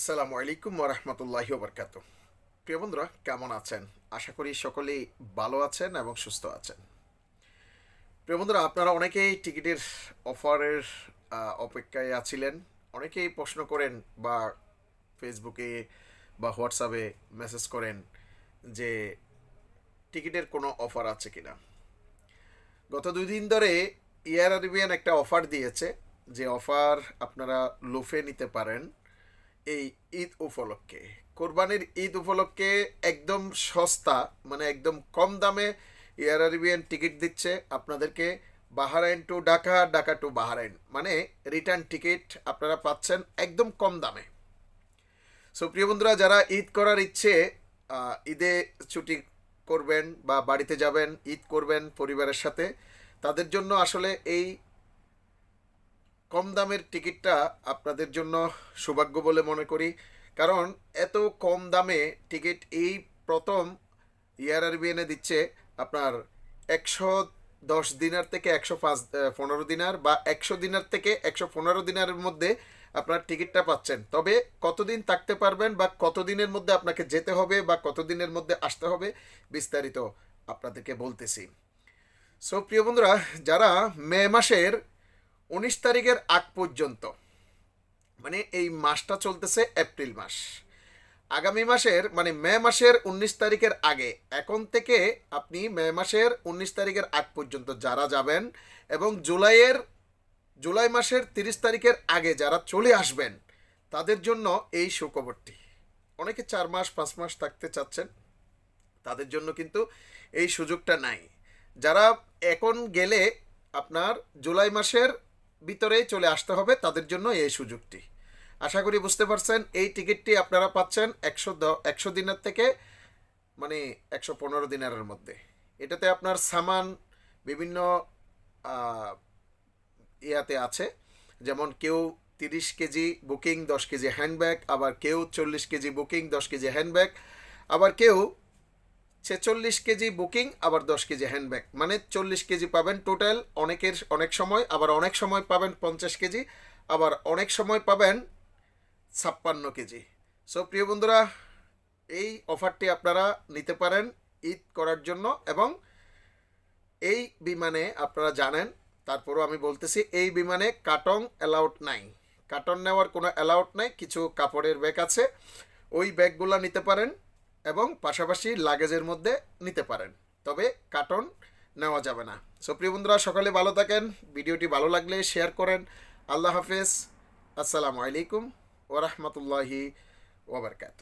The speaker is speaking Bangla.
আসসালামু আলাইকুম ওরহমতুল্লাহি ওবরকাত প্রিয় বন্ধুরা, কেমন আছেন? আশা করি সকলেই ভালো আছেন এবং সুস্থ আছেন। প্রিয় বন্ধুরা, আপনারা অনেকেই টিকিটের অফারের অপেক্ষায় আছিলেন। অনেকেই প্রশ্ন করেন বা ফেসবুকে বা হোয়াটসঅ্যাপে মেসেজ করেন যে টিকিটের কোনো অফার আছে কিনা। গত দুই দিন ধরে এয়ার আরবিয়ান একটা অফার দিয়েছে। যে অফার আপনারা লুফে নিতে পারেন। এই ঈদ উপলক্ষে। কোরবানির ঈদ উপলক্ষে একদম সস্তা মানে একদম কম দামে এয়ার আরবিয়ান টিকিট দিচ্ছে আপনাদেরকে Bahrain to Dhaka Dhaka to Bahrain. মানে রিটার্ন টিকিট আপনারা পাচ্ছেন একদম কম দামে। সো প্রিয় বন্ধুরা, যারা ঈদ করার ইচ্ছে ঈদে ছুটি করবেন বা বাড়িতে যাবেন, ঈদ করবেন পরিবারের সাথে, তাদের জন্য আসলে এই কম দামের টিকিটটা আপনাদের জন্য সৌভাগ্য বলে মনে করি। কারণ এত কম দামে টিকিট এই প্রথম ইয়ার আরবিএনে দিচ্ছে আপনার একশো দশ দিনার থেকে একশো পাঁচ পনেরো দিনার বা একশো দিনার থেকে একশো পনেরো দিনারের মধ্যে আপনার টিকিটটা পাচ্ছেন। তবে কতদিন থাকতে পারবেন বা কতদিনের মধ্যে আপনাকে যেতে হবে বা কতদিনের মধ্যে আসতে হবে বিস্তারিত আপনাদেরকে বলতেছি। সো প্রিয় বন্ধুরা, যারা মে মাসের উনিশ তারিখের আগ পর্যন্ত মানে এই মাসটা চলতেছে এপ্রিল মাস। আগামী মাসের মানে মে মাসের উনিশ তারিখের আগে, এখন থেকে আপনি মে মাসের উনিশ তারিখের আগ পর্যন্ত যারা যাবেন এবং জুলাইয়ের, জুলাই মাসের তিরিশ তারিখের আগে যারা চলে আসবেন, তাদের জন্য এই সুখবরটি। অনেকে চার মাস, পাঁচ মাস থাকতে চাচ্ছেন, তাদের জন্য কিন্তু এই সুযোগটা নাই। যারা এখন গেলে আপনার জুলাই মাসের ভিতরেই চলে আসতে হবে তাদের জন্য এই সুযোগটি। আশা করি বুঝতে পারছেন, এই টিকিটটি আপনারা পাচ্ছেন একশো একশো দিনের থেকে মানে একশো পনেরো দিনারের মধ্যে। এটাতে আপনার সামান বিভিন্ন ইয়াতে আছে। যেমন কেউ তিরিশ কেজি বুকিং, দশ কেজি হ্যান্ডব্যাগ, আবার কেউ চল্লিশ কেজি বুকিং, দশ কেজি হ্যান্ডব্যাগ, আবার কেউ ছেচল্লিশ কেজি বুকিং, আবার দশ কেজি হ্যান্ডব্যাগ। মানে চল্লিশ কেজি পাবেন টোটাল, অনেকের অনেক সময়, আবার অনেক সময় পাবেন পঞ্চাশ কেজি, আবার অনেক সময় পাবেন ছাপ্পান্ন কেজি। সো প্রিয় বন্ধুরা, এই অফারটি আপনারা নিতে পারেন ঈদ করার জন্য এবং এই বিমানে আপনারা জানেন, তারপরও আমি বলতেছি, এই বিমানে কাটন অ্যালাউড নাই। কাটন নেওয়ার কোনো অ্যালাউড নাই, কিছু কাপড়ের ব্যাগ আছে, ওই ব্যাগগুলো নিতে পারেন। এবং পাশাপাশি লাগেজের মধ্যে নিতে পারেন। তবে কার্টন নেওয়া যাবে না। সো প্রিয় বন্ধুরা, সকালে ভালো থাকেন। ভিডিওটি ভালো লাগলে শেয়ার করেন। আল্লাহ হাফেজ। আসসালামু আলাইকুম ওরহমতুল্লাহি ওবরকাত